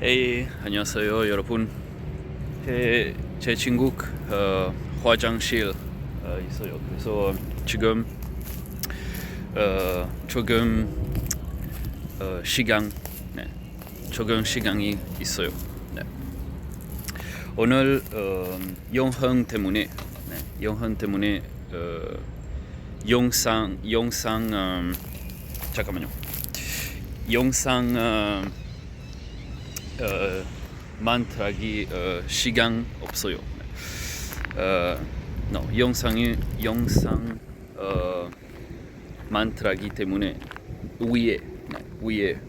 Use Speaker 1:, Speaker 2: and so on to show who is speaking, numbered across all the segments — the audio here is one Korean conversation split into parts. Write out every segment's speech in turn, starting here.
Speaker 1: 에이 안녕하세요 여러분. 제, 제 친구 어, 화장실 어, 있어요. 그래서 지금 어, 조금 어, 시간 네, 조금 시간이 있어요. 네. 오늘 어, 영상 때문에 네, 영상 때문에 어, 영상 영상 음, 잠깐만요. 영상 어, 어, 만들기 어, 시간 없어요. 어, no, 영상이 영상 어, 만들기 때문에 위에 네, 위에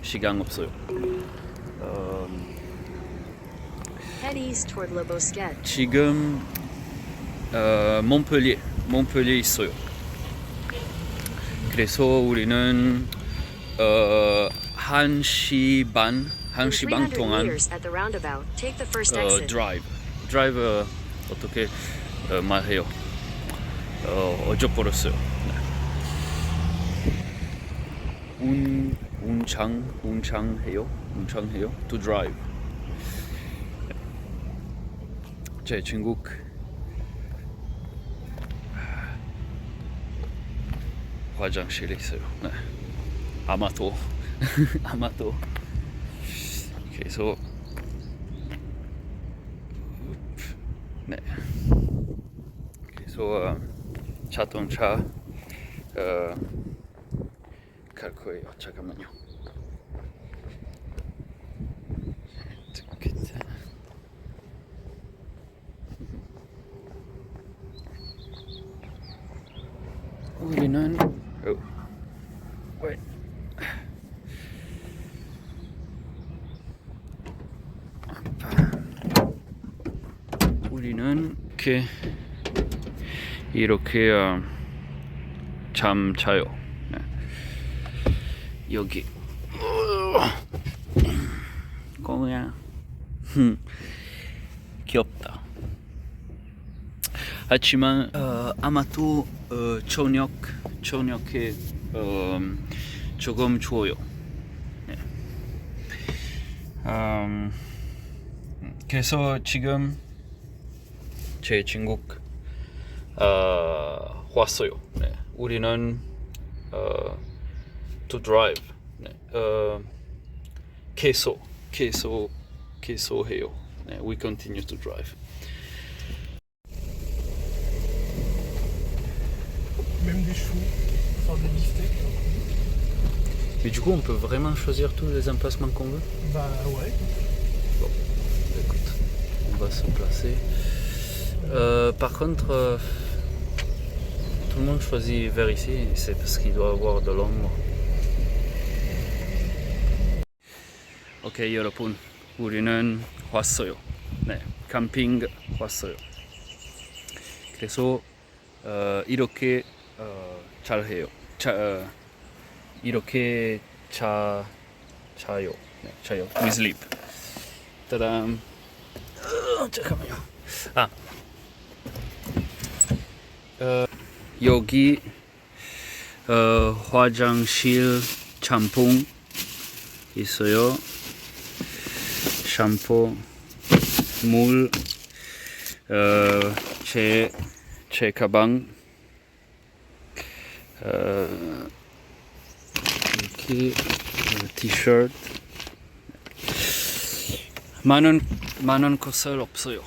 Speaker 1: 시간 없어요. 어. 지금 어, 몬펠리에 몬펠리에 있어요. 그래서 우리는 어, 1시 반, 1시
Speaker 2: 반300
Speaker 1: 동안 어. 드라이브 드라이브 어, 어떻게 어, 말해요? 어, 어져버렸어요. 네. 운 운창 운창해요? 운창해요? To drive. 네. 제 친구 화장실에 있어요. 네. 아마도 아마도 그래서 네. 그래서 어, 자동차 어, 갈 거예요. 잠깐만요. 우리는 어, wait. 우리는 이렇게 이렇게 어, 잠 자요. 네. 여기 꼬야 흠, 귀엽다. 하지만 어, 아마도 어, 저녁 저녁에 어, 조금 추워요. 네. 음, 그래서 지금 제 친구 어, 왔어요. 네. 우리는 어, to drive. 네. 어, 계속 계속 계속 해요. 네. We continue to drive.
Speaker 3: Même des choux, faire des beefsteaks.
Speaker 1: Mais du coup, on peut vraiment choisir tous les emplacements qu'on veut.
Speaker 3: Bah ouais.
Speaker 1: Écoute, on va se placer. Euh, par contre, euh, tout le monde choisit vers ici, c'est parce qu'il doit avoir de l'ombre. 오케이 여러분, 우리는 왔어요. 네, 캠핑 왔어요. 그래서 어, 이렇게 어, 잘해요. 자, 어, 이렇게 자 자요. 네, 자요. We sleep. 따단. 어, 잠깐만요. 아. 어, 여기 어, 화장실 짬뽕 있어요. 샴푸, 물, 어, 제, 제 가방, 어, 이렇게 어, 티셔츠, 많은 많은 것을 없어요.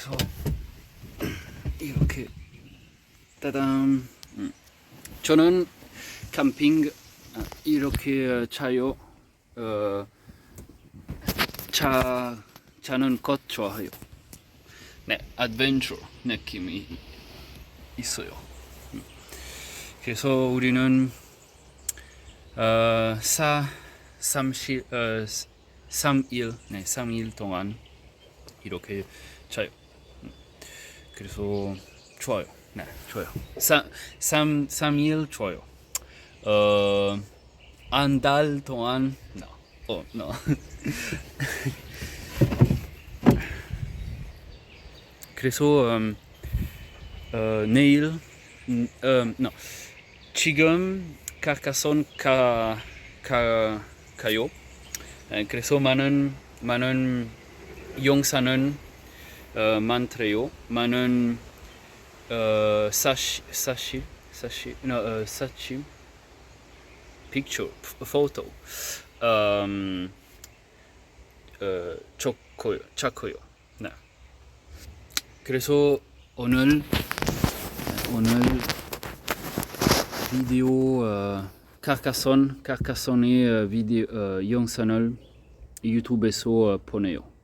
Speaker 1: 아, 그래서 이렇게 따단 음. 저는 캠핑 아, 이렇게 자요. 어, 자 자는 것 좋아해요. 네, adventure 느낌이 있어요. 음. 그래서 우리는 어, 사 삼시 어, 3일 네, 3일 동안 이렇게 자요. 음. 그래서 좋아요. 네, 좋아요. 3 3 3일 좋아요. 어, 한 달 동안 no. 어, no. 그래서 음, 어, 내일 음, 음, no. 지금 카카손 가 가, 가요. 에, 그래서 많은 많은 영상은 어, 많더래요. 많은 어, 사시 사시 사시 no, 어, 사시 picture photo 음, 어, 좋고요. 좋고요. 네. 그래서 오늘 오늘 비디오 어, 카카손 카카손의 어, 비디오 어, 영상을 유튜브에서 어, 보내요.